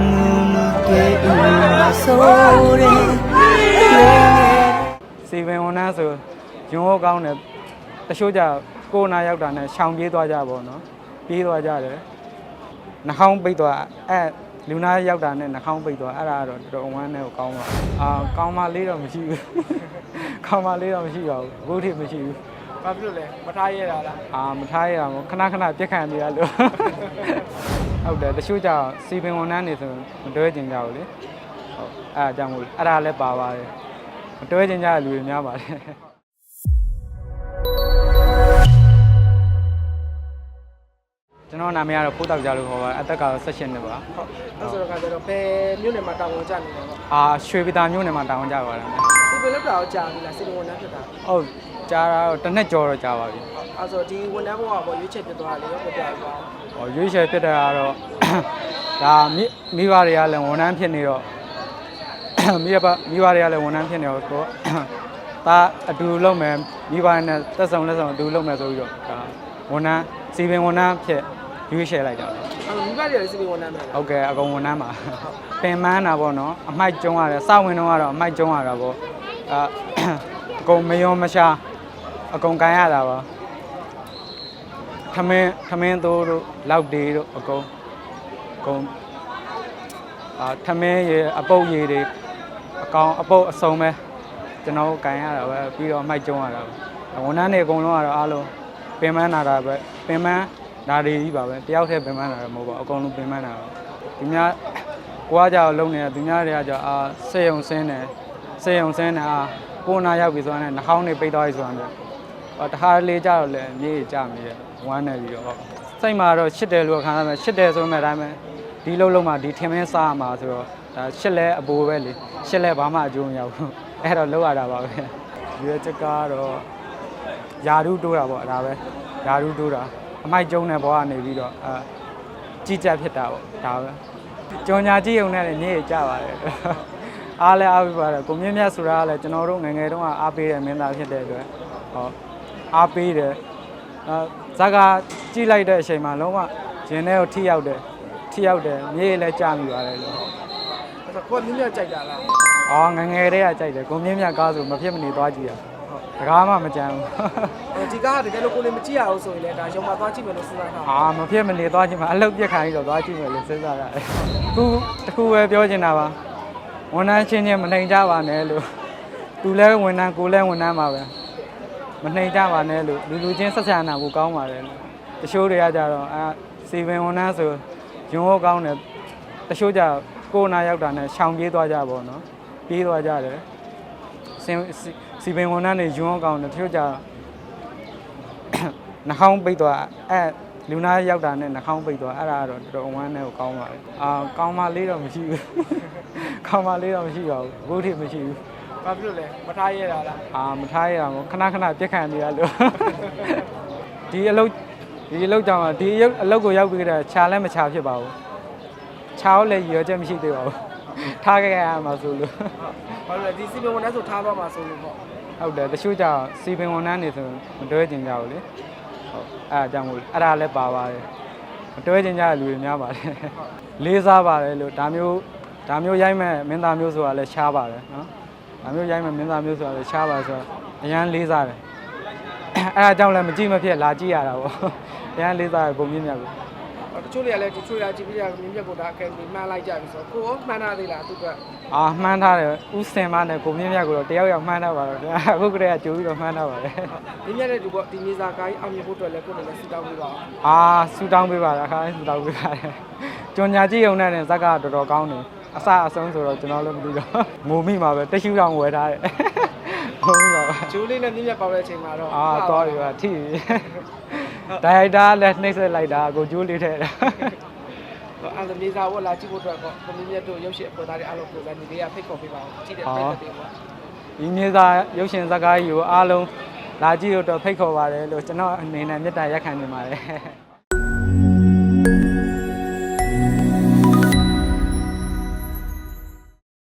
နူနူတွေ့ဦးဆိုရဲစီပင်ဝန်ထမ်းဆိုရုံးဟုတ်ကောင်းတယ်တချို့ကြကိုယ်နာရောက်တာနဲ့ရှောင်ပြေးသွားကြပါတော့ပြေးသွားကြတယ်နှာခေါင်းပိတ်သွားအဲလူနာရောက်တာနဲ့နှာခေါင်းပိတ်သွားအဲ့ဒါကတော့တော်တော်ဝမ်းနဲ့ကိုကောင်းပါအာကောင်းမလေးတော့မရှိဘူးကောင်းမလေးတော့မရှိပါဘူးဘုထိမရှိဘူးဘာဖြစ်လို့လဲမထားရတာလားအာမထားရအောင်ခဏခဏပြက်ခံနေရလို့ ဟုတ်တယ်တချို့ကြစီပင်ဝန်ထမ်းနေဆိုမတွဲကျင်ကြဘူးလေဟုတ်အဲ့ဒါကြောင့်မို့အဲ့ဒါလည်းပါပါတယ်မတွဲကျင်ကြတဲ့လူတွေများပါတယ် ကျွန်တော်နာမည်ကတော့ဖိုးတောက်ကြလို့ခေါ်ပါအသက်ကတော့16နှစ်ပါဟုတ်အဲ့ဆိုတော့ကကျတော့ဘယ်မြို့နယ်မှာတာဝန်ကျနေလဲပေါ့အာရွှေပြည်သာမြို့နယ်မှာတာဝန်ကြပါလားစီပင်လောက်တာကိုကြာပြီလားစီပင်ဝန်ထမ်းဖြစ်တာဟုတ်ကြားတာတော့တစ်နှစ်ကျော်တော့ကြာပါပြီအဲ့ဆိုဒီဝန်ထမ်းဘဝပေါ့ရွေးချက်ဖြစ်သွားတယ်ရောပြပြသွားဟောရွေးချယ်ဖြစ်တာကတော့ဒါမိမိဘတွေကလည်းဝန်ထမ်းဖြစ်နေတော့မိဘမိဘတွေကလည်းဝန်ထမ်းဖြစ်နေတော့ဆိုဒါအတူလုပ်မယ်မိဘနဲ့သက်ဆောင်လက်ဆောင်အတူလုပ်မယ်ဆိုပြီးတော့ဒါဝန်ထမ်းစီပင်ဝန်ထမ်းဖြစ် ရွေးချယ်လိုက်တာအဲ့မိဘတွေလည်းစီပင်ဝန်ထမ်းပဲလားဟုတ်ကဲ့အကုန်ဝန်ထမ်းပါပင်မန်းတာပေါ့နော်အမိုက်ကျုံးရတယ်စဝင်တော့ကတော့အမိုက်ကျုံးရတာပေါ့အဲအကုန်မယုံမရှာအကုန်ကန်ရတာပါခမင်းခမင်းသိုးတို့လောက်တေးတို့အကုန်အကုန်အာခမင်းရေအပုတ်ရေတွေအကောင်အပုတ်အစုံပဲကျွန်တော်ကန်ရတာပဲပြီးတော့အမိုက်ကျုံးရတာပဲဝန်ထမ်းတွေအကုန်လုံးကတော့အားလုံးပင်မန်းနာတာပဲပင်မန်း ဒါတွေကြီးပါပဲတယောက်တည်းပင်မန်းနာတာမဟုတ်ပါဘူးအကုန်လုံးပင်မန်းနာပါဒီများကိုကကြောက်လုံးနေတာဒီများတွေကကြောက်အာစေယုံစင်းတယ်စေယုံစင်းတယ်အာကိုနာရောက်ပြီဆိုတာနဲ့နှာခေါင်းတွေပိတ်သွားပြီဆိုတာနဲ့အော်တခါလေးကြတော့လည်းမြေကြီးကြမိတယ်ဝမ်းနေပြီးတော့ဟုတ်စိတ်မှာတော့ရှစ်တယ်လို့ခံရမယ်ရှစ်တယ်ဆိုမှအတိုင်းပဲဒီလုံးလုံးမှာဒီထင်မင်းစားရမှာဆိုတော့ဒါရှစ်လဲအပိုးပဲလေရှစ်လဲဘာမှအကျိုးမရောက်ဘူးအဲ့တော့လောက်ရတာပါပဲရွေးချက်ကတော့ယာရုတိုးတာပေါ့ဒါပဲယာရုတိုးတာ အမိုက်ကျုံတဲ့ဘောကနေပြီးတော့အာကြီးကြပ်ဖြစ်တာပေါ့ဒါပဲကြောင်ညာကြည့်ုံနဲ့လည်းညည့်ကြပါတယ်အားလည်းအားပေးပါတယ်ကိုမြင့်မြတ်ဆိုတာကလည်းကျွန်တော်တို့ငယ်ငယ်တုန်းကအားပေးတဲ့မင်းသားဖြစ်တဲ့အတွက်ဟောအားပေးတယ်အဲဇာကကြည့်လိုက်တဲ့အချိန်မှာလုံးဝဂျင်းထဲကိုထိရောက်တယ်ထိရောက်တယ်မြေကြီးလည်းကြာမိပါတယ်လို့အဲ့ဆိုကိုကမြင့်မြတ်ကြိုက်တာလားအော်ငယ်ငယ်တည်းကကြိုက်တယ်ကိုမြင့်မြတ်ကားဆိုမဖြစ်မနေသွားကြည့်ရတကားမှမကြမ်းဘူးအဲ့ ဒီကားကတကယ်လို့ကိုလည်းမကြည့်ရအောင်ဆိုရင်လည်းဒါရုံမှာသွားကြည့်မယ်လို့စဉ်းစားထားအာမဖြစ်မနေသွားကြည့်မှာအလုတ်ပြက်ခံပြီးတော့သွားကြည့်မယ်လို့စဉ်းစားရတယ်ခုတခုပဲပြောချင်တာပါဝန်ထမ်းချင်းချင်းမနှိမ်ကြပါနဲ့လို့သူလဲဝန်ထမ်းကိုလဲဝန်ထမ်းပါပဲမနှိမ်ကြပါနဲ့လို့လူလူချင်းဆက်ဆံတာကိုကောင်းပါတယ်လို့တချို့တွေကကြတော့အာစီပင်ဝန်ထမ်းဆိုရုံးဟုတ်ကောင်းတယ်တချို့ကြကိုယ်နာရောက်တာနဲ့ရှောင်ပြေးသွားကြပါတော့နော်ပြေးသွားကြတယ်စင်စီစီပင်ဝန်ထမ်းတွေရုံးဟုတ်ကောင်းတယ်တချို့ကြ နှာခေါင်းပိတ်သွားအဲလူနာရောက်တာနဲ့နှာခေါင်းပိတ်သွားအဲ့ဒါကတော့တော်တော်ဝမ်းနဲ့ကိုကောင်းပါတယ်အာကောင်းမလေးတော့မရှိဘူးကောင်းမလေးတော့မရှိပါဘူးဘုထိမရှိဘူးဘာဖြစ်လို့လဲမထားရတာလားအာမထားရအောင်ခဏခဏပြက်ခံနေရလို့ဒီအလုပ်ဒီအလုပ်ကြောင့်ဒီအလုပ်အလုပ်ကိုရောက်ပြီးကြတာခြာလည်းမခြာဖြစ်ပါဘူးခြာလည်းရည်ရွယ်ချက်မရှိသေးပါဘူးထားခဲ့ရမှာဆိုလို့ဘာလို့လဲဒီစီပင်ဝန်ထမ်းဆိုထားသွားမှာဆိုလို့ပေါ့ ဟုတ်တယ်တချို့ကြောင့်စီပင်ဝန်ထမ်းနေဆိုမတွဲကျင်ကြဘူးလေဟုတ်အဲ့ဒါကြောင့်မို့အဲ့ဒါလည်းပါပါတယ်မတွဲကျင်ကြတဲ့လူတွေများပါတယ်လေးစားပါတယ်လို့ဒါမျိုးဒါမျိုးရိုက်မဲ့မင်းသားမျိုးဆိုတာလည်းရှားပါတယ်နော်ဒါမျိုးရိုက်မဲ့မင်းသားမျိုးဆိုတာလည်းရှားပါဆိုတော့အရန်လေးစားတယ်အဲ့ဒါကြောင့်လည်းမကြည့်မဖြစ်လာကြည့်ရတာပေါ့အရန်လေးစားရပုံမြင့်မြတ်ကိုတ ချို့တွေကလည်းဒီချို့ရကြည့်ပြီးရမြင့်မြတ်ကိုဒါအကယ်ဒမီမှန်းလိုက်ကြပြီဆိုတော့ကိုရောမှန်းထားသေးလားသူကအာမှန်းထားတယ်ဥစင်မနဲ့ကိုမြင့်မြတ်ကိုတော့တယောက်ယောက်မှန်းထားပါတော့ဗျာအခုကတည်းကကြိုးပြီးတော့မှန်းထားပါတယ်မြင့်မြတ်တဲ့သူပေါ့ဒီမြေစာကားကြီးအောင်မြင်ဖို့အတွက်လည်းကိုယ်လည်းစူတောင်းပေးပါအောင်အာဆူတောင်းပေးပါလားခါဆူတောင်းပေးပါတယ်ကျွန်ညာကြည့်ုံနဲ့ဇက်ကတော်တော်ကောင်းတယ်အစအဆုံးဆိုတော့ကျွန်တော်လည်းမသိတော့ငိုမိမှာပဲတ िश ူတောင်ဝယ်ထားတယ်ငိုမိပါပဲဂျိုးလေးနဲ့မြင့်မြတ်ပေါက်တဲ့အချိန်မှာတော့အာတော်ပြီပါထိပြီ ဒါရိုက်တာလည်းနှိမ့်ဆက်လိုက်တာကိုကျိုးလေးထဲတာအဲ့ဒါမြေစာဝတ်လာကြည့်ဖို့အတွက်ပေါ့ကိုမြင့်မြတ်တို့ရုပ်ရှင်အဖွဲ့သားတွေအားလုံးကိုလည်းဒီလေးကဖိတ်ခေါ်ပေးပါအောင်ကြည့်တဲ့ပြည်သက်တွေပေါ့ဒီမြေစာရုပ်ရှင်ဇာတ်ကားကြီးကိုအားလုံးလာကြည့်လို့တော့ဖိတ်ခေါ်ပါတယ်လို့ကျွန်တော်အနေနဲ့မေတ္တာရက်ခံနေပါတယ်